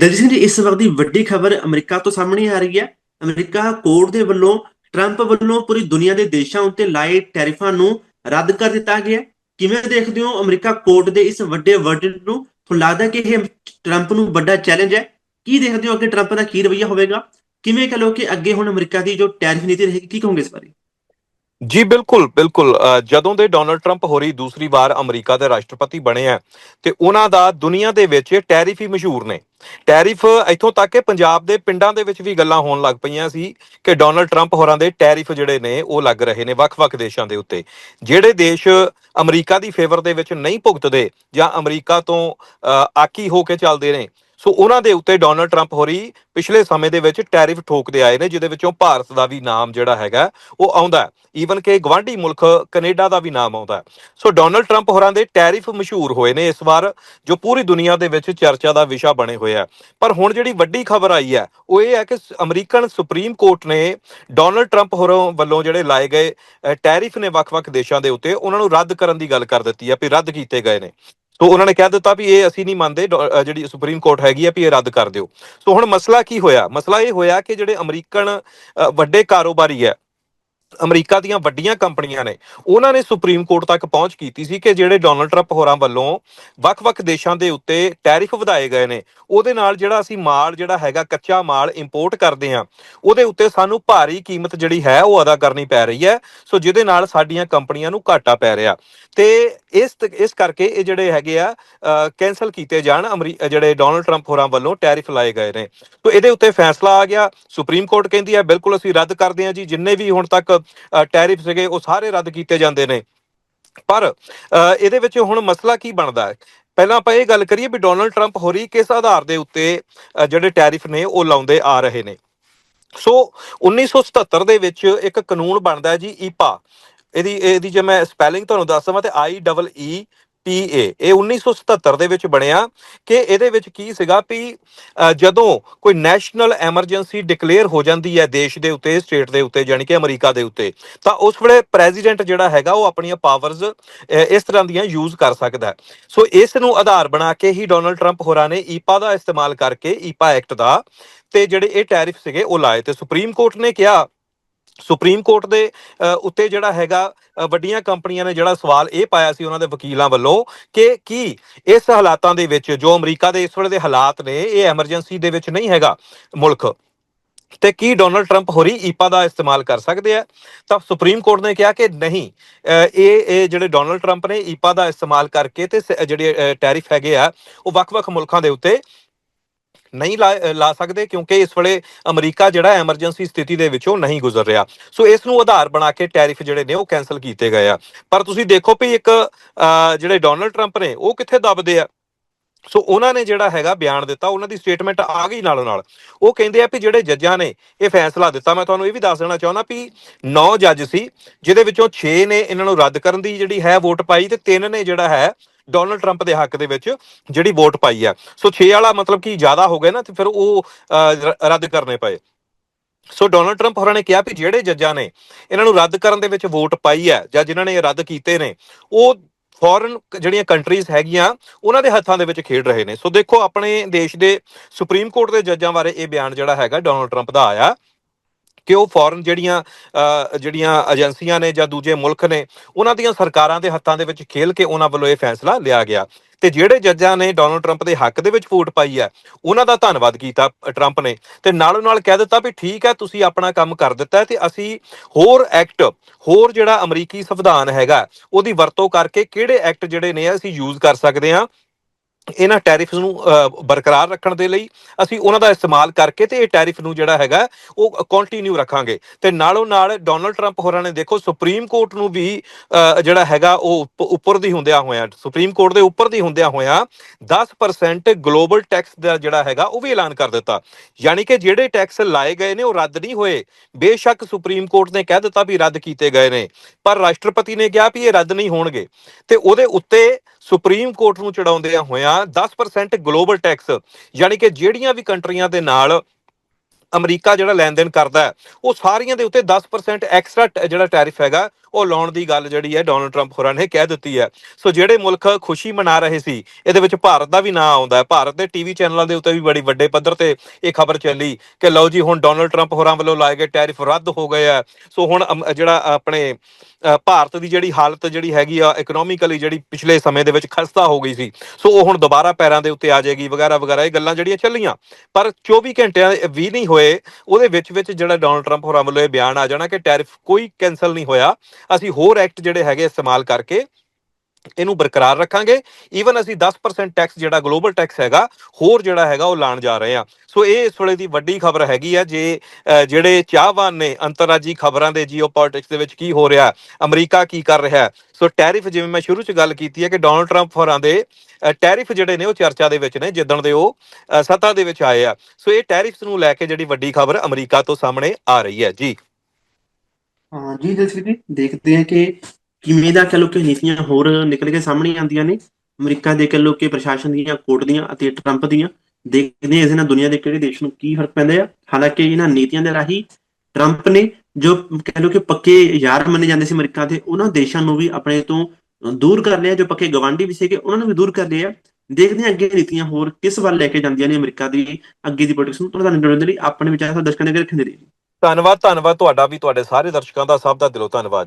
ਦਲਜੀਤ ਸਿੰਘ ਜੀ, ਇਸ ਵਕਤ ਦੀ ਵੱਡੀ ਖਬਰ ਅਮਰੀਕਾ ਤੋਂ ਸਾਹਮਣੇ ਆ ਰਹੀ ਹੈ। ਅਮਰੀਕਾ ਕੋਰਟ ਦੇ ਵੱਲੋਂ ਟਰੰਪ ਵੱਲੋਂ ਪੂਰੀ ਦੁਨੀਆ ਦੇ ਦੇਸ਼ਾਂ ਉੱਤੇ ਲਾਏ ਟੈਰਿਫਾਂ ਨੂੰ ਰੱਦ ਕਰ ਦਿੱਤਾ ਗਿਆ। ਕਿਵੇਂ ਦੇਖਦੇ ਹੋ ਅਮਰੀਕਾ ਕੋਰਟ ਦੇ ਇਸ ਵੱਡੇ ਵਰਡਿਕਟ ਨੂੰ? ਤੁਹਾਨੂੰ ਲੱਗਦਾ ਕਿ ਇਹ ਟਰੰਪ ਨੂੰ ਵੱਡਾ ਚੈਲੰਜ ਹੈ? ਕੀ ਦੇਖਦੇ ਹੋ ਅੱਗੇ ਟਰੰਪ ਦਾ ਕੀ ਰਵੱਈਆ ਹੋਵੇਗਾ? ਕਿਵੇਂ ਕਹ ਲੋ ਕਿ ਅੱਗੇ ਹੁਣ ਅਮਰੀਕਾ ਦੀ ਜੋ ਟੈਰਿਫ ਨੀਤੀ ਰਹੇਗੀ, ਕੀ ਕਹੋਗੇ ਇਸ ਬਾਰੇ? ਜੀ ਬਿਲਕੁਲ ਬਿਲਕੁਲ। ਅ, ਜਦੋਂ ਦੇ ਡੋਨਲਡ ਟਰੰਪ ਹੋਰੀ ਦੂਸਰੀ ਵਾਰ ਅਮਰੀਕਾ ਦੇ ਰਾਸ਼ਟਰਪਤੀ ਬਣੇ ਆ ਤੇ ਉਹਨਾਂ ਦਾ ਦੁਨੀਆ ਦੇ ਵਿੱਚ ਟੈਰਿਫ ਹੀ ਮਸ਼ਹੂਰ ਨੇ। ਟੈਰਿਫ ਇੱਥੋਂ ਤੱਕ ਕਿ ਪੰਜਾਬ ਦੇ ਪਿੰਡਾਂ ਦੇ ਵਿੱਚ ਵੀ ਗੱਲਾਂ ਹੋਣ ਲੱਗ ਪਈਆਂ ਸੀ ਕਿ ਡੋਨਲਡ ਟਰੰਪ ਹੋਰਾਂ ਦੇ ਟੈਰਿਫ ਜਿਹੜੇ ਨੇ ਉਹ ਲੱਗ ਰਹੇ ਨੇ ਵੱਖ-ਵੱਖ ਦੇਸ਼ਾਂ ਦੇ ਉੱਤੇ। ਜਿਹੜੇ ਦੇਸ਼ ਅਮਰੀਕਾ ਦੀ ਫੇਵਰ ਦੇ ਵਿੱਚ ਨਹੀਂ ਭੁਗਤਦੇ ਜਾਂ ਅਮਰੀਕਾ ਤੋਂ ਅ, ਆਕੀ ਹੋ ਕੇ ਚੱਲਦੇ ਨੇ ਸੋ ਉਹਨਾਂ ਦੇ ਉੱਤੇ ਡੋਨਲਡ ਟਰੰਪ ਹੋਰੀ ਪਿਛਲੇ ਸਮੇਂ ਦੇ ਵਿੱਚ ਟੈਰਿਫ ਠੋਕਦੇ ਆਏ ਨੇ, ਜਿਹਦੇ ਵਿੱਚੋਂ ਭਾਰਤ ਦਾ ਵੀ ਨਾਮ ਜਿਹੜਾ ਹੈਗਾ, ਉਹ ਆਉਂਦਾ ਈਵਨ ਕਿ ਗਵਾਂਢੀ ਮੁਲਕ ਕੈਨੇਡਾ ਦਾ ਵੀ ਨਾਮ ਆਉਂਦਾ ਸੋ ਡੋਨਲਡ ਟਰੰਪ ਹੋਰਾਂ ਦੇ ਟੈਰਿਫ ਮਸ਼ਹੂਰ ਹੋਏ ਨੇ ਇਸ ਵਾਰ, ਜੋ ਪੂਰੀ ਦੁਨੀਆ ਦੇ ਵਿੱਚ ਚਰਚਾ ਦਾ ਵਿਸ਼ਾ ਬਣੇ ਹੋਏ ਆ। ਪਰ ਹੁਣ ਜਿਹੜੀ ਵੱਡੀ ਖਬਰ ਆਈ ਹੈ, ਉਹ ਇਹ ਹੈ ਕਿ ਅਮਰੀਕਨ ਸੁਪਰੀਮ ਕੋਰਟ ਨੇ ਡੋਨਲਡ ਟਰੰਪ ਹੋਰਾਂ ਵੱਲੋਂ ਜਿਹੜੇ ਲਾਏ ਗਏ ਟੈਰਿਫ ਨੇ ਵੱਖ-ਵੱਖ ਦੇਸ਼ਾਂ ਦੇ ਉੱਤੇ, ਉਹਨਾਂ ਨੂੰ ਰੱਦ ਕਰਨ ਦੀ ਗੱਲ ਕਰ ਦਿੱਤੀ ਹੈ ਵੀ ਰੱਦ ਕੀਤੇ ਗਏ ਨੇ। ਸੋ ਉਹਨਾਂ ਨੇ ਕਹਿ ਦਿੱਤਾ ਵੀ ਇਹ ਅਸੀਂ ਨਹੀਂ ਮੰਨਦੇ ਜਿਹੜੀ ਸੁਪਰੀਮ ਕੋਰਟ ਹੈਗੀ ਹੈ ਵੀ ਇਹ ਰੱਦ ਕਰ ਦਿਓ। ਸੋ ਹੁਣ ਮਸਲਾ ਕੀ ਹੋਇਆ? ਮਸਲਾ ਇਹ ਹੋਇਆ ਕਿ ਜਿਹੜੇ ਅਮਰੀਕਨ ਵੱਡੇ ਕਾਰੋਬਾਰੀ ਹੈ ਅਮਰੀਕਾ ਦੀਆਂ ਵੱਡੀਆਂ ਕੰਪਨੀਆਂ ਨੇ। ਉਹਨਾਂ ਨੇ ਸੁਪਰੀਮ ਕੋਰਟ ਤੱਕ ਪਹੁੰਚ ਕੀਤੀ ਸੀ ਕਿ ਜਿਹੜੇ ਡੋਨਲਡ ਟਰੰਪ ਹੋਰਾਂ ਵੱਲੋਂ ਵੱਖ-ਵੱਖ ਦੇਸ਼ਾਂ ਦੇ ਉੱਤੇ ਟੈਰਿਫ ਵਧਾਏ ਗਏ ਨੇ। ਉਹਦੇ ਨਾਲ ਜਿਹੜਾ ਅਸੀਂ ਮਾਲ ਜਿਹੜਾ ਹੈਗਾ, ਕੱਚਾ ਮਾਲ ਇੰਪੋਰਟ ਕਰਦੇ ਆ ਉਹਦੇ ਉੱਤੇ ਸਾਨੂੰ ਭਾਰੀ ਕੀਮਤ ਜਿਹੜੀ ਹੈ ਉਹ ਅਦਾ ਕਰਨੀ ਪੈ ਰਹੀ ਹੈ। ਸੋ ਜਿਹਦੇ ਨਾਲ ਸਾਡੀਆਂ ਕੰਪਨੀਆਂ ਨੂੰ ਘਾਟਾ ਪੈ ਰਿਹਾ। ਤੇ ਇਸ ਤ- ਇਸ ਕਰਕੇ ਇਹ ਜਿਹੜੇ ਹੈਗੇ ਆ ਕੈਨਸਲ ਕੀਤੇ ਜਾਣ ਅਮਰੀ- ਜਿਹੜੇ ਡੋਨਲਡ ਟਰੰਪ ਹੋਰਾਂ ਵੱਲੋਂ ਟੈਰਿਫ ਲਾਏ ਗਏ ਨੇ। ਸੋ ਇਹਦੇ ਉੱਤੇ ਫੈਸਲਾ ਆ ਗਿਆ। ਸੁਪਰੀਮ ਕੋਰਟ ਕਹਿੰਦੀ ਹੈ, ਬਿਲਕੁਲ ਅਸੀਂ ਰੱਦ ਕਰਦੇ ਹਾਂ ਜੀ। ਜਿੰਨੇ ਵੀ ਹੁਣ ਤੱਕ ਟੈਰਿਫ ਸੀਗੇ, ਉਹ ਸਾਰੇ ਰੱਦ ਕੀਤੇ ਜਾਂਦੇ ਨੇ। ਪਰ ਇਹਦੇ ਵਿੱਚ ਹੁਣ ਮਸਲਾ ਕੀ ਬਣਦਾ ਹੈ? ਪਹਿਲਾਂ ਆਪਾਂ ਇਹ ਗੱਲ ਕਰੀਏ ਵੀ ਡੋਨਲਡ ਟਰੰਪ ਹੋਰੀ ਕਿਸ ਆਧਾਰ ਦੇ ਉੱਤੇ ਜਿਹੜੇ ਟੈਰਿਫ ਨੇ, ਉਹ ਲਾਉਂਦੇ ਆ ਰਹੇ ਨੇ। ਸੋ 1977 ਦੇ ਵਿੱਚ ਇੱਕ ਕਾਨੂੰਨ ਬਣਦਾ ਹੈ ਜੀ ਈਪਾ ਇਹਦੀ ਇਹਦੀ ਜੇ ਮੈਂ ਸਪੈਲਿੰਗ ਤੁਹਾਨੂੰ ਦੱਸ ਦਵਾਂ ਤੇ ਆਈ ਡਬਲ ਈ ਪੀ ਏ ਇਹ 1977 ਦੇ ਵਿੱਚ ਬਣਿਆ ਕਿ ਇਹਦੇ ਵਿੱਚ ਕੀ ਸੀਗਾ ਵੀ ਜਦੋਂ ਕੋਈ ਨੈਸ਼ਨਲ ਐਮਰਜੈਂਸੀ ਡਿਕਲੇਅਰ ਹੋ ਜਾਂਦੀ ਹੈ ਦੇਸ਼ ਦੇ ਉੱਤੇ, ਸਟੇਟ ਦੇ ਉੱਤੇ ਯਾਨੀ ਕਿ ਅਮਰੀਕਾ ਦੇ ਉੱਤੇ, ਤਾਂ ਉਸ ਵੇਲੇ ਪ੍ਰੈਜ਼ੀਡੈਂਟ ਜਿਹੜਾ ਹੈਗਾ ਉਹ ਆਪਣੀਆਂ ਪਾਵਰਜ਼ ਇਸ ਤਰ੍ਹਾਂ ਦੀਆਂ ਯੂਜ਼ ਕਰ ਸਕਦਾ ਸੋ ਇਸ ਨੂੰ ਆਧਾਰ ਬਣਾ ਕੇ ਹੀ ਡੋਨਲਡ ਟਰੰਪ ਹੋਰਾਂ ਨੇ ਈਪਾ ਦਾ ਇਸਤੇਮਾਲ ਕਰਕੇ ਈਪਾ ਐਕਟ ਦਾ, ਤੇ ਜਿਹੜੇ ਇਹ ਟੈਰਿਫ ਸੀਗੇ ਉਹ ਲਾਏ। ਤੇ ਸੁਪਰੀਮ ਕੋਰਟ ਨੇ ਕਿਹਾ ਸੁਪਰੀਮ ਕੋਰਟ ਦੇ ਉੱਤੇ ਜਿਹੜਾ ਹੈਗਾ ਵੱਡੀਆਂ ਕੰਪਨੀਆਂ ਨੇ ਜਿਹੜਾ ਸਵਾਲ ਇਹ ਪਾਇਆ ਸੀ ਉਹਨਾਂ ਦੇ ਵਕੀਲਾਂ ਵੱਲੋਂ ਕਿ ਕੀ ਇਸ ਹਾਲਾਤਾਂ ਦੇ ਵਿੱਚ ਜੋ ਅਮਰੀਕਾ ਦੇ ਇਸ ਵੇਲੇ ਦੇ ਹਾਲਾਤ ਨੇ, ਇਹ ਐਮਰਜੈਂਸੀ ਦੇ ਵਿੱਚ ਨਹੀਂ ਹੈਗਾ ਮੁਲਕ, ਤੇ ਕੀ ਡੋਨਲਡ ਟਰੰਪ ਹੋਰੀ ਈਪਾ ਦਾ ਇਸਤੇਮਾਲ ਕਰ ਸਕਦੇ ਆ? ਤਾਂ ਸੁਪਰੀਮ ਕੋਰਟ ਨੇ ਕਿਹਾ ਕਿ ਨਹੀਂ ਇਹ ਇਹ ਜਿਹੜੇ ਡੋਨਲਡ ਟਰੰਪ ਨੇ ਈਪਾ ਦਾ ਇਸਤੇਮਾਲ ਕਰਕੇ ਤੇ ਸ- ਜਿਹੜੇ ਟੈਰਿਫ ਹੈਗੇ ਆ, ਉਹ ਵੱਖ-ਵੱਖ ਮੁਲਕਾਂ ਦੇ ਉੱਤੇ ਨਹੀਂ ਲਾ ਸਕਦੇ ਕਿਉਂਕਿ ਇਸ ਵੇਲੇ ਅਮਰੀਕਾ ਜਿਹੜਾ ਐਮਰਜੈਂਸੀ ਸਥਿਤੀ ਦੇ ਵਿੱਚੋਂ ਨਹੀਂ ਗੁਜ਼ਰ ਰਿਹਾ। ਸੋ ਇਸ ਨੂੰ ਆਧਾਰ ਬਣਾ ਕੇ ਟੈਰਿਫ ਜਿਹੜੇ ਨੇ ਉਹ ਕੈਨਸਲ ਕੀਤੇ ਗਏ ਆ। ਪਰ ਤੁਸੀਂ ਦੇਖੋ ਵੀ ਇੱਕ ਜਿਹੜੇ ਡੋਨਲਡ ਟਰੰਪ ਨੇ ਉਹ ਕਿੱਥੇ ਦਬਦੇ ਆ? ਸੋ ਉਹਨਾਂ ਨੇ ਜਿਹੜਾ ਹੈਗਾ ਬਿਆਨ ਦਿੱਤਾ, ਉਹਨਾਂ ਦੀ ਸਟੇਟਮੈਂਟ ਆ ਗਈ ਨਾਲੋਂ ਨਾਲ ਉਹ ਕਹਿੰਦੇ ਆ ਵੀ ਜਿਹੜੇ ਜੱਜਾਂ ਨੇ ਇਹ ਫੈਸਲਾ ਦਿੱਤਾ, ਮੈਂ ਤੁਹਾਨੂੰ ਇਹ ਵੀ ਦੱਸ ਦੇਣਾ ਚਾਹੁੰਦਾ ਵੀ 9 ਜੱਜ ਸੀ, ਜਿਹਦੇ ਵਿੱਚੋਂ 6 ਨੇ ਇਹਨਾਂ ਨੂੰ ਰੱਦ ਕਰਨ ਦੀ ਜਿਹੜੀ ਹੈ ਵੋਟ ਪਾਈ ਤੇ 3 ਨੇ ਜਿਹੜਾ ਹੈ ਡੋਨਲਡ ਟਰੰਪ ਦੇ ਹੱਕ ਦੇ ਵਿੱਚ ਜਿਹੜੀ ਵੋਟ ਪਾਈ ਆ। ਸੋ 6 ਵਾਲਾ ਮਤਲਬ ਕਿ ਜ਼ਿਆਦਾ ਹੋ ਗਏ ਨਾ, ਤੇ ਫਿਰ ਉਹ ਰੱਦ ਕਰਨੇ ਪਏ। ਸੋ ਡੋਨਲਡ ਟਰੰਪ ਹੋਰਾਂ ਨੇ ਕਿਹਾ ਵੀ ਜਿਹੜੇ ਜੱਜਾਂ ਨੇ, ਇਹਨਾਂ ਨੂੰ ਰੱਦ ਕਰਨ ਦੇ ਵਿੱਚ ਵੋਟ ਪਾਈ ਹੈ ਜਾਂ ਜਿਨ੍ਹਾਂ ਨੇ ਇਹ ਰੱਦ ਕੀਤੇ ਨੇ, ਉਹ ਫੋਰਨ ਜਿਹੜੀਆਂ ਕੰਟਰੀਜ਼ ਹੈਗੀਆਂ, ਉਹਨਾਂ ਦੇ ਹੱਥਾਂ ਦੇ ਵਿੱਚ ਖੇਡ ਰਹੇ ਨੇ। ਸੋ ਦੇਖੋ, ਆਪਣੇ ਦੇਸ਼ ਦੇ ਸੁਪਰੀਮ ਕੋਰਟ ਦੇ ਜੱਜਾਂ ਬਾਰੇ ਇਹ ਬਿਆਨ ਜਿਹੜਾ ਹੈਗਾ ਡੋਨਲਡ ਟਰੰਪ ਦਾ ਆਇਆ। ਕਿ ਉਹ ਫੋਰਨ ਜਿਹੜੀਆਂ ਜਿਹੜੀਆਂ ਏਜੰਸੀਆਂ ਨੇ ਜਾਂ ਦੂਜੇ ਮੁਲਕ ਨੇ ਉਹਨਾਂ ਦੀਆਂ ਸਰਕਾਰਾਂ ਦੇ ਹੱਥਾਂ ਦੇ ਵਿੱਚ ਖੇਲ ਕੇ ਉਹਨਾਂ ਵੱਲੋਂ ਇਹ ਫੈਸਲਾ ਲਿਆ ਗਿਆ। ਤੇ ਜਿਹੜੇ ਜੱਜਾਂ ਨੇ ਡੋਨਲਡ ਟਰੰਪ ਦੇ ਹੱਕ ਦੇ ਵਿੱਚ ਵੋਟ ਪਾਈ ਹੈ ਉਹਨਾਂ ਦਾ ਧੰਨਵਾਦ ਕੀਤਾ ਅ, ਟਰੰਪ ਨੇ। ਤੇ ਨਾਲੋਂ ਨਾਲ ਕਹਿ ਦਿੱਤਾ ਵੀ ਠੀਕ ਹੈ ਤੁਸੀਂ ਆਪਣਾ ਕੰਮ ਕਰ ਦਿੱਤਾ ਹੈ ਤੇ ਅਸੀਂ ਹੋਰ ਐਕਟ ਹੋਰ ਜਿਹੜਾ ਅਮਰੀਕੀ ਸੰਵਿਧਾਨ ਹੈਗਾ ਉਹਦੀ ਵਰਤੋਂ ਕਰਕੇ ਕਿਹੜੇ ਐਕਟ ਜਿਹੜੇ ਨੇ ਅਸੀਂ ਯੂਜ਼ ਕਰ ਸਕਦੇ ਹਾਂ ਇਹਨਾਂ ਟੈਰਿਫਸ ਨੂੰ ਬਰਕਰਾਰ ਰੱਖਣ ਦੇ ਲਈ ਅਸੀਂ ਉਹਨਾਂ ਦਾ ਇਸਤੇਮਾਲ ਕਰਕੇ ਤੇ ਇਹ ਟੈਰਿਫ ਨੂੰ ਜਿਹੜਾ ਹੈਗਾ, ਉਹ ਕੰਟੀਨਿਊ ਰੱਖਾਂਗੇ। ਤੇ ਨਾਲੋਂ ਨਾਲ ਡੋਨਲਡ ਟਰੰਪ ਹੋਰਾਂ ਨੇ ਦੇਖੋ ਸੁਪਰੀਮ ਕੋਰਟ ਨੂੰ ਵੀ ਜਿਹੜਾ ਹੈਗਾ, ਉਹ ਉੱਪ- ਉੱਪਰ ਦੀ ਹੁੰਦਿਆਂ ਹੋਇਆ ਸੁਪਰੀਮ ਕੋਰਟ ਦੇ ਉੱਪਰ ਦੀ ਹੁੰਦਿਆਂ ਹੋਇਆਂ 10% ਗਲੋਬਲ ਟੈਕਸ ਦਾ ਜਿਹੜਾ ਹੈਗਾ, ਉਹ ਵੀ ਐਲਾਨ ਕਰ ਦਿੱਤਾ। ਯਾਨੀ ਕਿ ਜਿਹੜੇ ਟੈਕਸ ਲਾਏ ਗਏ ਨੇ, ਉਹ ਰੱਦ ਨਹੀਂ ਹੋਏ। ਬੇਸ਼ੱਕ ਸੁਪਰੀਮ ਕੋਰਟ ਨੇ ਕਹਿ ਦਿੱਤਾ ਵੀ ਰੱਦ ਕੀਤੇ ਗਏ ਨੇ। ਪਰ ਰਾਸ਼ਟਰਪਤੀ ਨੇ ਕਿਹਾ ਵੀ ਇਹ ਰੱਦ ਨਹੀਂ ਹੋਣਗੇ। ਤੇ ਉਹਦੇ ਉੱਤੇ ਸੁਪਰੀਮ ਕੋਰਟ ਨੂੰ ਚੜਾਉਂਦਿਆਂ ਹੋਇਆਂ 10% ਗਲੋਬਲ ਟੈਕਸ ਯਾਨੀ ਕਿ ਜਿਹੜੀਆਂ ਵੀ ਕੰਟਰੀਆਂ ਦੇ ਨਾਲ ਅਮਰੀਕਾ ਜਿਹੜਾ ਲੈਣ ਦੇਣ ਕਰਦਾ ਉਹ ਸਾਰੀਆਂ ਦੇ ਉੱਤੇ 10% ਐਕਸਟਰਾ ਜਿਹੜਾ ਟੈਰਿਫ ਹੈਗਾ, ਉਹ ਲਾਉਣ ਦੀ ਗੱਲ ਜਿਹੜੀ ਹੈ ਡੋਨਲਡ ਟਰੰਪ ਹੋਰਾਂ ਨੇ ਕਹਿ ਦਿੱਤੀ ਹੈ। ਸੋ ਜਿਹੜੇ ਮੁਲਕ ਖੁਸ਼ੀ ਮਨਾ ਰਹੇ ਸੀ, ਇਹਦੇ ਵਿੱਚ ਭਾਰਤ ਦਾ ਵੀ ਨਾਂ ਆਉਂਦਾ ਹੈ। ਭਾਰਤ ਦੇ ਟੀਵੀ ਚੈਨਲਾਂ ਦੇ ਉੱਤੇ ਵੀ ਬੜੀ ਵੱਡੇ ਪੱਧਰ ਤੇ ਇਹ ਖਬਰ ਚੱਲੀ ਕਿ ਲਓ ਜੀ, ਹੁਣ ਡੋਨਲਡ ਟਰੰਪ ਹੋਰਾਂ ਵੱਲੋਂ ਲਾਏ ਗਏ ਟੈਰਿਫ ਰੱਦ ਹੋ ਗਏ ਆ ਸੋ ਹੁਣ ਜਿਹੜਾ ਆਪਣੇ ਭਾਰਤ ਦੀ ਜਿਹੜੀ ਹਾਲਤ ਜਿਹੜੀ ਹੈਗੀ ਆ ਇਕਨੋਮਿਕਲੀ ਜਿਹੜੀ ਪਿਛਲੇ ਸਮੇਂ ਦੇ ਵਿੱਚ ਖਸਤਾ ਹੋ ਗਈ ਸੀ। ਸੋ ਉਹ ਹੁਣ ਦੁਬਾਰਾ ਪੈਰਾਂ ਦੇ ਉੱਤੇ ਆ ਜਾਏਗੀ, ਵਗੈਰਾ ਵਗੈਰਾ, ਇਹ ਗੱਲਾਂ ਜਿਹੜੀਆਂ ਚੱਲੀਆਂ। ਪਰ 24 ਘੰਟਿਆਂ ਵੀ ਨਹੀਂ ਹੋਏ, ਉਹਦੇ ਵਿੱਚ ਵਿੱਚ ਜਿਹੜਾ ਡੋਨਲਡ ਟਰੰਪ ਹੋਰਾਂ ਵੱਲੋਂ ਇਹ ਬਿਆਨ ਆ ਜਾਣਾ ਕਿ ਟੈਰਿਫ ਕੋਈ ਕੈਨਸਲ ਨਹੀਂ ਹੋਇਆ। ਅਸੀਂ ਹੋਰ ਐਕਟ ਜਿਹੜੇ ਹੈਗੇ ਇਸਤੇਮਾਲ ਕਰਕੇ ਇਹਨੂੰ ਬਰਕਰਾਰ ਰੱਖਾਂਗੇ। ਈਵਨ ਅਸੀਂ 10% ਟੈਕਸ ਜਿਹੜਾ ਗਲੋਬਲ ਟੈਕਸ ਹੈਗਾ ਹੋਰ ਜਿਹੜਾ ਹੈਗਾ ਉਹ ਲਾਣ ਜਾ ਰਹੇ ਆ ਸੋ ਇਹ ਇਸ ਵੇਲੇ ਦੀ ਵੱਡੀ ਖਬਰ ਹੈਗੀ ਆ ਜੇ ਜਿਹੜੇ ਚਾਹਵਾਨ ਨੇ ਅੰਤਰਰਾਜੀ ਖਬਰਾਂ ਦੇ ਜੀਓਪੋਲਿਟਿਕਸ ਦੇ ਵਿੱਚ ਕੀ ਹੋ ਰਿਹਾ ਅਮਰੀਕਾ ਕੀ ਕਰ ਰਿਹਾ। ਸੋ ਟੈਰਿਫ ਜਿਵੇਂ ਮੈਂ ਸ਼ੁਰੂ ਚ ਗੱਲ ਕੀਤੀ ਹੈ ਕਿ ਡੋਨਲਡ ਟਰੰਪ ਹੋਰਾਂ ਦੇ ਟੈਰਿਫ ਜਿਹੜੇ ਨੇ ਉਹ ਚਰਚਾ ਦੇ ਵਿੱਚ ਨੇ ਜਿੱਦਣ ਦੇ ਉਹ ਅ, ਸੱਤਾ ਦੇ ਵਿੱਚ ਆਏ ਆ। ਸੋ ਇਹ ਟੈਰਿਫਸ ਨੂੰ ਲੈ ਕੇ ਜਿਹੜੀ ਵੱਡੀ ਖਬਰ ਅਮਰੀਕਾ ਤੋਂ ਸਾਹਮਣੇ ਆ ਰਹੀ ਹੈ। ਜੀ। ਹਾਂ ਜੀ ਜਸਵੀਰ ਜੀ ਦੇਖਦੇ ਹਾਂ ਕਿ ਕਿਵੇਂ ਦਾ ਕਹ ਲੋ ਕਿ ਨੀਤੀਆਂ ਹੋਰ ਨਿਕਲ ਕੇ ਸਾਹਮਣੇ ਆਉਂਦੀਆਂ ਨੇ, ਅਮਰੀਕਾ ਦੇ ਕਹ ਲੋ ਕਿ ਪ੍ਰਸ਼ਾਸਨ ਦੀਆਂ, ਕੋਰਟ ਦੀਆਂ ਅਤੇ ਟਰੰਪ ਦੀਆਂ। ਦੇਖਦੇ ਇਸ ਨਾਲ ਦੁਨੀਆ ਦੇ ਕਿਹੜੇ ਦੇਸ਼ ਨੂੰ ਕੀ ਫ਼ਰਕ ਪੈਂਦਾ ਆ। ਹਾਲਾਂਕਿ ਇਹਨਾਂ ਨੀਤੀਆਂ ਦੇ ਰਾਹੀਂ ਟਰੰਪ ਨੇ ਜੋ ਕਹ ਲੋ ਕਿ ਪੱਕੇ ਯਾਰ ਮੰਨੇ ਜਾਂਦੇ ਸੀ ਅਮਰੀਕਾ ਦੇ, ਉਹਨਾਂ ਦੇਸ਼ਾਂ ਨੂੰ ਵੀ ਆਪਣੇ ਤੋਂ ਦੂਰ ਕਰ ਲਿਆ, ਜੋ ਪੱਕੇ ਗਵਾਂਢੀ ਵੀ ਸੀਗੇ, ਉਹਨਾਂ ਨੂੰ ਵੀ ਦੂਰ ਕਰ ਲਿਆ। ਦੇਖਦੇ ਹਾਂ ਅੱਗੇ ਨੀਤੀਆਂ ਹੋਰ ਕਿਸ ਵੱਲ ਲੈ ਕੇ ਜਾਂਦੀਆਂ ਨੇ ਅਮਰੀਕਾ ਦੀ, ਅੱਗੇ ਦੀ ਪੋਲਿਟਿਕਸ ਨੂੰ ਤੁਹਾਨੂੰ ਜਾਣਨ ਲਈ ਆਪਣੇ ਵਿਚਾਰ ਸਾਡੇ ਦਰਸ਼ਕਾਂ ਦੇ ਅੱਗੇ ਰੱਖਣ ਦੇ ਲਈ। ਧੰਨਵਾਦ ਧੰਨਵਾਦ ਤੁਹਾਡਾ ਵੀ, ਤੁਹਾਡੇ ਸਾਰੇ ਦਰਸ਼ਕਾਂ ਦਾ, ਸਭ ਦਾ ਦਿਲੋਂ ਧੰਨਵਾਦ।